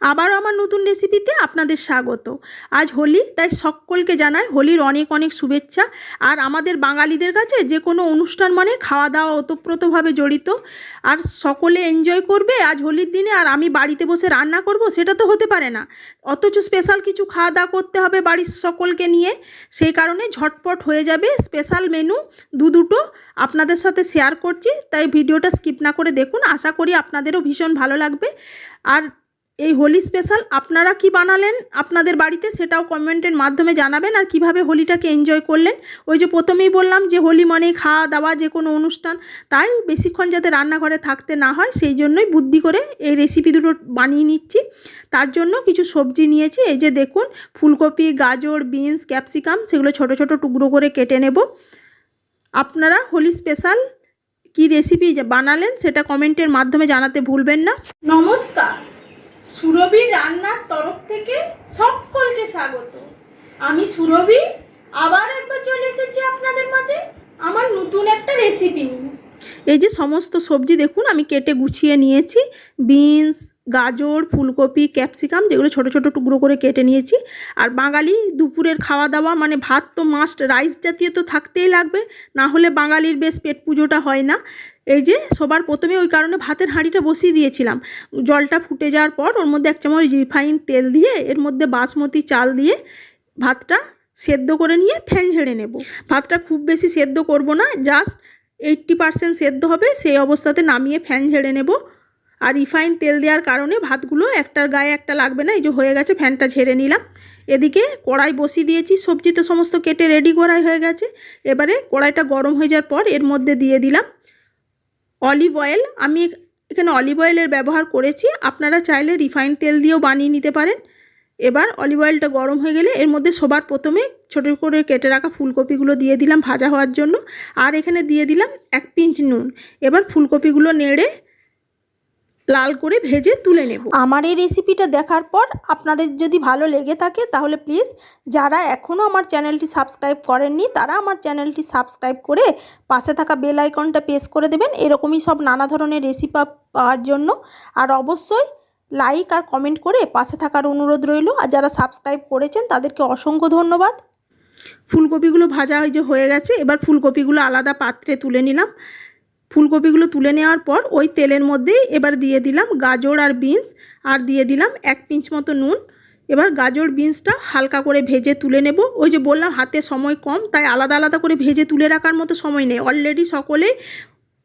আবারও আমার নতুন রেসিপিতে আপনাদের স্বাগত। আজ হোলি, তাই সকলকে জানাই হোলির অনেক অনেক শুভেচ্ছা। আর আমাদের বাঙালিদের কাছে যে কোনো অনুষ্ঠান মানে খাওয়া দাওয়া ওতপ্রোতভাবে জড়িত। আর সকলে এনজয় করবে আজ হোলির দিনে, আর আমি বাড়িতে বসে রান্না করব, সেটা তো হতে পারে না। অথচ স্পেশাল কিছু খাওয়া দাওয়া করতে হবে বাড়ির সকলকে নিয়ে। সেই কারণে ঝটপট হয়ে যাবে স্পেশাল মেনু দু দুটো আপনাদের সাথে শেয়ার করছি। তাই ভিডিওটা স্কিপ না করে দেখুন। আশা করি আপনাদেরও ভীষণ ভালো লাগবে। আর এই হোলি স্পেশাল আপনারা কি বানালেন? আপনাদের বাড়িতে সেটাও কমেন্টের মাধ্যমে জানাবেন আর কীভাবে হোলিটাকে এনজয় করলেন? ওই যে প্রথমেই বললাম যে হোলি মানেই খাওয়া দাওয়া যে কোনো অনুষ্ঠান। তাই বেশিক্ষণ যাতে রান্নাঘরে থাকতে না হয়, সেই জন্যই বুদ্ধি করে এই রেসিপি দুটো বানিয়ে নিচ্ছি। তার জন্য কিছু সবজি নিয়েছি। এই যে দেখুন, ফুলকপি, গাজর বিনস ক্যাপসিকাম সেগুলো ছোট ছোট টুকরো করে কেটে নেব। আপনারা হোলি স্পেশাল কি রেসিপি বানালেন সেটা কমেন্টের মাধ্যমে জানাতে ভুলবেন না। নমস্কার। সুরভি রান্নার তরফ থেকে সকলকে স্বাগত। আমি সুরভি, আবার একবার চলে এসেছি আপনাদের মাঝে আমার নতুন একটা রেসিপি নিয়ে। এই যে সমস্ত সবজি দেখুন, আমি কেটে গুছিয়ে নিয়েছি। বিনস গাজর, ফুলকপি, ক্যাপসিকাম যেগুলো ছোট ছোট টুকরো করে কেটে নিয়েছি। আর বাঙালি দুপুরের খাওয়া দাওয়া মানে ভাত তো মাস্ট রাইস জাতীয় তো থাকতেই লাগবে। না হলে বাঙালির বেশ পেট পুজোটা হয় না। এই যে সবার প্রথমে ওই কারণে ভাতের হাঁড়িটা বসিয়ে দিয়েছিলাম। জলটা ফুটে যাওয়ার পর ওর মধ্যে এক চামচ রিফাইন তেল দিয়ে, এর মধ্যে বাসমতি চাল দিয়ে ভাতটা সেদ্ধ করে নিয়ে ফ্যান ঝেড়ে নেব। ভাতটা খুব বেশি সেদ্ধ করব না জাস্ট এইট্টি পারসেন্ট সেদ্ধ হবে, সেই অবস্থাতে নামিয়ে ফ্যান ঝেড়ে নেব। আর রিফাইন তেল দেওয়ার কারণে ভাতগুলো একটার গায়ে একটা লাগবে না, এই যে হয়ে গেছে, ফ্যানটা ঝেড়ে নিলাম। এদিকে কড়াই বসিয়ে দিয়েছি, সবজি তো সমস্ত কেটে রেডি করাই হয়ে গেছে। এবারে কড়াইটা গরম হয়ে যাওয়ার পর এর মধ্যে দিয়ে দিলাম অলিভ অয়েল আমি এখানে অলিভ অয়েলের ব্যবহার করেছি, আপনারা চাইলে রিফাইন তেল দিয়েও বানিয়ে নিতে পারেন। এবার অলিভ অয়েলটা গরম হয়ে গেলে এর মধ্যে সবার প্রথমে ছোটো করে কেটে রাখা ফুলকপিগুলো দিয়ে দিলাম ভাজা হওয়ার জন্য। আর এখানে দিয়ে দিলাম এক পিঞ্চ নুন। এবার ফুলকপিগুলো নেড়ে লাল করে ভেজে তুলে নেব। আমার এই রেসিপিটা দেখার পর আপনাদের যদি ভালো লেগে থাকে তাহলে প্লিজ যারা এখনও আমার চ্যানেলটি সাবস্ক্রাইব করেননি তারা আমার চ্যানেলটি সাবস্ক্রাইব করে পাশে থাকা বেল আইকনটা প্রেস করে দেবেন। এরকমই সব নানা ধরনের রেসিপি পাওয়ার জন্য। আর অবশ্যই লাইক আর কমেন্ট করে পাশে থাকার অনুরোধ রইল। আর যারা সাবস্ক্রাইব করেছেন তাদেরকে অসংখ্য ধন্যবাদ। ফুলকপিগুলো ভাজা হয়ে যে হয়ে গেছে এবার ফুলকপিগুলো আলাদা পাত্রে তুলে নিলাম। ফুলকপিগুলো তুলে নেওয়ার পর ওই তেলের মধ্যেই এবার দিয়ে দিলাম গাজর আর বিনস, আর দিয়ে দিলাম এক পিঞ্চ মতো নুন। এবার গাজর, বিনসটা হালকা করে ভেজে তুলে নেব। ওই যে বললাম, হাতে সময় কম, তাই আলাদা আলাদা করে ভেজে তুলে রাখার মতো সময় নেই। অলরেডি সকলেই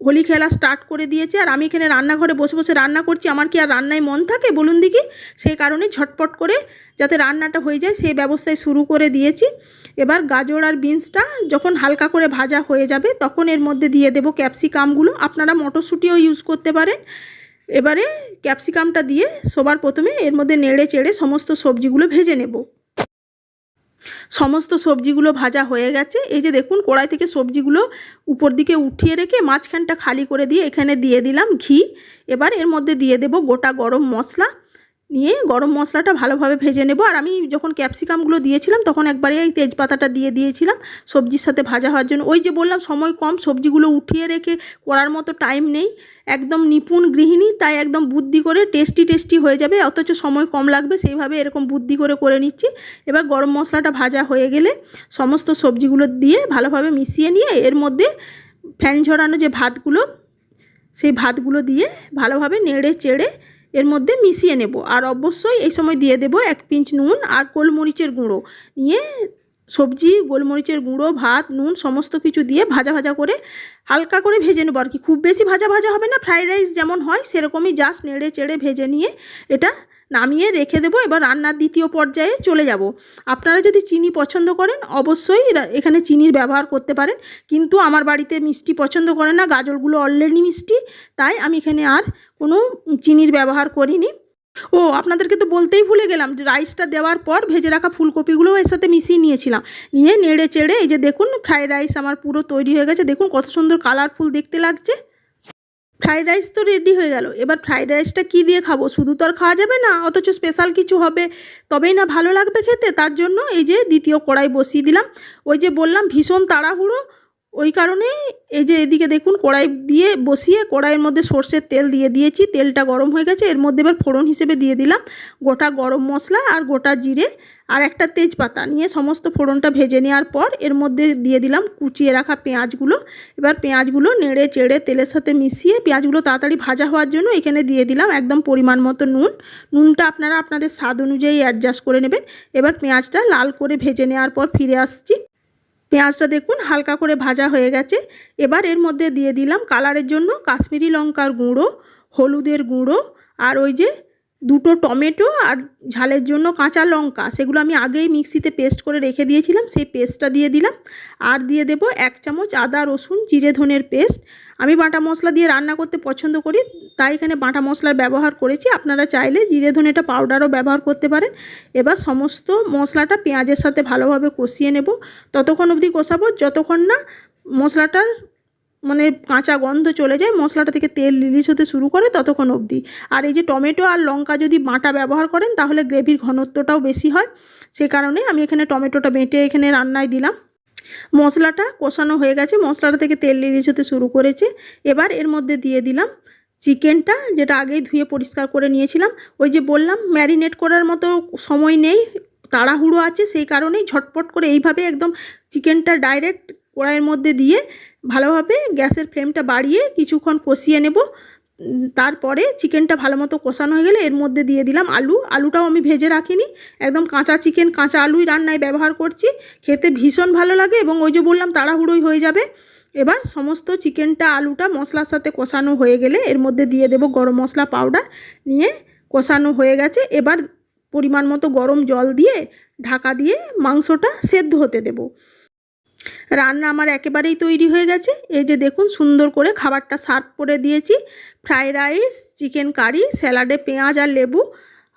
হোলি খেলা স্টার্ট করে দিয়েছে আর আমি এখানে রান্নাঘরে বসে বসে রান্না করছি। আমার কি আর রান্নায় মন থাকে? বলুন দেখি। সেই কারণে ঝটপট করে যাতে রান্নাটা হয়ে যায় সেই ব্যবস্থায় শুরু করে দিয়েছি। এবার গাজর আর বিনসটা যখন হালকা করে ভাজা হয়ে যাবে, তখন এর মধ্যে দিয়ে দেবো ক্যাপসিকামগুলো। আপনারা মটরশুঁটিও ইউজ করতে পারেন। এবারে ক্যাপসিকামটা দিয়ে সবার প্রথমে এর মধ্যে নেড়ে চেড়ে সমস্ত সবজিগুলো ভেজে নেব। সমস্ত সবজিগুলো ভাজা হয়ে গেছে। এই যে দেখুন, কড়াই থেকে সবজিগুলো উপর দিকে উঠিয়ে রেখে মাঝখানটা খালি করে দিয়ে এখানে দিয়ে দিলাম ঘি। এবার এর মধ্যে দিয়ে দেব গোটা গরম মশলা। নিয়ে গরম মশলাটা ভালোভাবে ভেজে নেব। আর আমি যখন ক্যাপসিকামগুলো দিয়েছিলাম, তখন একবারে এই তেজপাতাটা দিয়ে দিয়েছিলাম সবজির সাথে ভাজা হওয়ার জন্য। ওই যে বললাম, সময় কম, সবজিগুলো উঠিয়ে রেখে করার মতো টাইম নেই। একদম নিপুণ গৃহিণী, তাই একদম বুদ্ধি করে টেস্টি টেস্টি হয়ে যাবে, অথচ সময় কম লাগবে, সেইভাবে এরকম বুদ্ধি করে করে নিচ্ছি। এবার গরম মশলাটা ভাজা হয়ে গেলে সমস্ত সবজিগুলো দিয়ে ভালোভাবে মিশিয়ে নিয়ে এর মধ্যে ফ্যান ঝরানো যে ভাতগুলো, সেই ভাতগুলো দিয়ে ভালোভাবে নেড়ে চেড়ে এর মধ্যে মিশিয়ে নেব। আর অবশ্যই এই সময় দিয়ে দেব এক পিঞ্চ নুন আর গোলমরিচের গুঁড়ো। নিয়ে সবজি, গোলমরিচের গুঁড়ো, ভাত, নুন সমস্ত কিছু দিয়ে ভাজা ভাজা করে হালকা করে ভেজে নেব। আর কি খুব বেশি ভাজা ভাজা হবে না, ফ্রাইড রাইস যেমন হয় সেরকমই জাস্ট নেড়ে চেড়ে ভেজে নিয়ে এটা নামিয়ে রেখে দেবো, এবার রান্নার দ্বিতীয় পর্যায়ে চলে যাব। আপনারা যদি চিনি পছন্দ করেন, অবশ্যই এখানে চিনির ব্যবহার করতে পারেন। কিন্তু আমার বাড়িতে মিষ্টি পছন্দ করে না, গাজরগুলো অলরেডি মিষ্টি, তাই আমি এখানে আর কোনো চিনির ব্যবহার করিনি। ও, আপনাদেরকে তো বলতেই ভুলে গেলাম যে রাইসটা দেওয়ার পর ভেজে রাখা ফুলকপিগুলো এর সাথে মিশিয়ে নিয়েছিলাম। নিয়ে নেড়ে চেড়ে এই যে দেখুন ফ্রাইড রাইস আমার পুরো তৈরি হয়ে গেছে। দেখুন কত সুন্দর কালারফুল দেখতে লাগছে। ফ্রাইড রাইস তো রেডি হয়ে গেল। এবার ফ্রাইড রাইসটা কী দিয়ে খাব? শুধু তো আর খাওয়া যাবে না, অথচ স্পেশাল কিছু হবে। তবেই না ভালো লাগবে খেতে, তার জন্য এই যে দ্বিতীয় কড়াই বসিয়ে দিলাম। ওই যে বললাম ভীষণ তাড়াহুড়ো ওই কারণে এই যে এদিকে দেখুন কড়াই দিয়ে বসিয়ে কড়াইয়ের মধ্যে সর্ষের তেল দিয়ে দিয়েছি, তেলটা গরম হয়ে গেছে, এর মধ্যে এবার ফোড়ন হিসেবে দিয়ে দিলাম গোটা গরম মশলা আর গোটা জিরে আর একটা তেজপাতা নিয়ে সমস্ত ফোড়নটা ভেজে নেওয়ার পর এর মধ্যে দিয়ে দিলাম কুচিয়ে রাখা পেঁয়াজগুলো। এবার পেঁয়াজগুলো নেড়ে চেড়ে তেলের সাথে মিশিয়ে পেঁয়াজগুলো তাড়াতাড়ি ভাজা হওয়ার জন্য এখানে দিয়ে দিলাম একদম পরিমাণ মতো নুন। নুনটা আপনারা আপনাদের স্বাদ অনুযায়ী অ্যাডজাস্ট করে নেবেন। এবার পেঁয়াজটা লাল করে ভেজে নেওয়ার পর ফিরে আসছি। পেঁয়াজটা দেখুন হালকা করে ভাজা হয়ে গেছে। এবার এর মধ্যে দিয়ে দিলাম কালারের জন্য কাশ্মীরি লঙ্কার গুঁড়ো, হলুদের গুঁড়ো আর ওই যে দুটো টমেটো আর ঝালের জন্য কাঁচা লঙ্কা। সেগুলো আমি আগেই মিক্সিতে পেস্ট করে রেখে দিয়েছিলাম, সেই পেস্টটা দিয়ে দিলাম। আর দিয়ে দেব এক চামচ আদা রসুন, জিরে ধনের পেস্ট আমি বাটা মশলা দিয়ে রান্না করতে পছন্দ করি, তাই এখানে বাটা মশলার ব্যবহার করেছি। আপনারা চাইলে জিরে ধনেটা পাউডারও ব্যবহার করতে পারেন। এবার সমস্ত মশলাটা পেঁয়াজের সাথে ভালোভাবে কষিয়ে নেব। ততক্ষণ অবধি কষাবো, যতক্ষণ না মশলাটার মানে কাঁচা গন্ধ চলে যায়, মশলাটা থেকে তেল রিলিজ হতে শুরু করে ততক্ষণ অবধি। আর এই যে টমেটো আর লঙ্কা যদি বাটা ব্যবহার করেন, তাহলে গ্রেভির ঘনত্বটাও বেশি হয়। সে কারণে আমি এখানে টমেটোটা বেটে এখানে রান্নায় দিলাম। মশলাটা কষানো হয়ে গেছে। মশলাটা থেকে তেল রিলিজ হতে শুরু করেছে। এবার এর মধ্যে দিয়ে দিলাম চিকেনটা, যেটা আগেই ধুয়ে পরিষ্কার করে নিয়েছিলাম। ওই যে বললাম, ম্যারিনেট করার মতো সময় নেই, তাড়াহুড়ো আছে, সেই কারণেই ঝটপট করে এইভাবে একদম চিকেনটা ডাইরেক্ট কড়াইয়ের মধ্যে দিয়ে ভালোভাবে গ্যাসের ফ্লেমটা বাড়িয়ে কিছুক্ষণ কষিয়ে নেব। তারপরে চিকেনটা ভালো মতো কষানো হয়ে গেলে এর মধ্যে দিয়ে দিলাম আলু। আলুটাও আমি ভেজে রাখিনি। একদম কাঁচা চিকেন, কাঁচা আলুই রান্নায় ব্যবহার করছি। খেতে ভীষণ ভালো লাগে এবং ওই যে বললাম তাড়াহুড়োই হয়ে যাবে। এবার সমস্ত চিকেনটা, আলুটা মশলার সাথে কষানো হয়ে গেলে এর মধ্যে দিয়ে দেবো গরম মশলা পাউডার। নিয়ে কষানো হয়ে গেছে। এবার পরিমাণ মতো গরম জল দিয়ে ঢাকা দিয়ে মাংসটা সেদ্ধ হতে দেবো। রান্না আমার একেবারেই তৈরি হয়ে গেছে। এই যে দেখুন সুন্দর করে খাবারটা সার্ভ করে দিয়েছি। ফ্রাইড রাইস, চিকেন কারি, স্যালাডে পেঁয়াজ আর লেবু।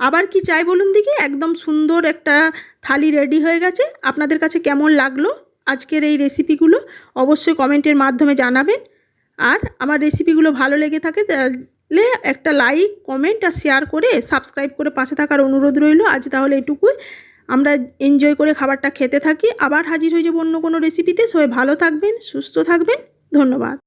আবার কি চাই বলুন দেখি? একদম সুন্দর একটা থালি রেডি হয়ে গেছে। আপনাদের কাছে কেমন লাগল আজকের এই রেসিপিগুলো অবশ্যই কমেন্টের মাধ্যমে জানাবেন। আর আমার রেসিপিগুলো ভালো লেগে থাকে তাহলে একটা লাইক, কমেন্ট আর শেয়ার করে সাবস্ক্রাইব করে পাশে থাকার অনুরোধ রইল। আজ তাহলে এটুকুই। আমরা এনজয় করে খাবারটা খেতে থাকি। আবার হাজির হয়ে যাব অন্য কোনো রেসিপিতে। সবাই ভালো থাকবেন, সুস্থ থাকবেন। ধন্যবাদ।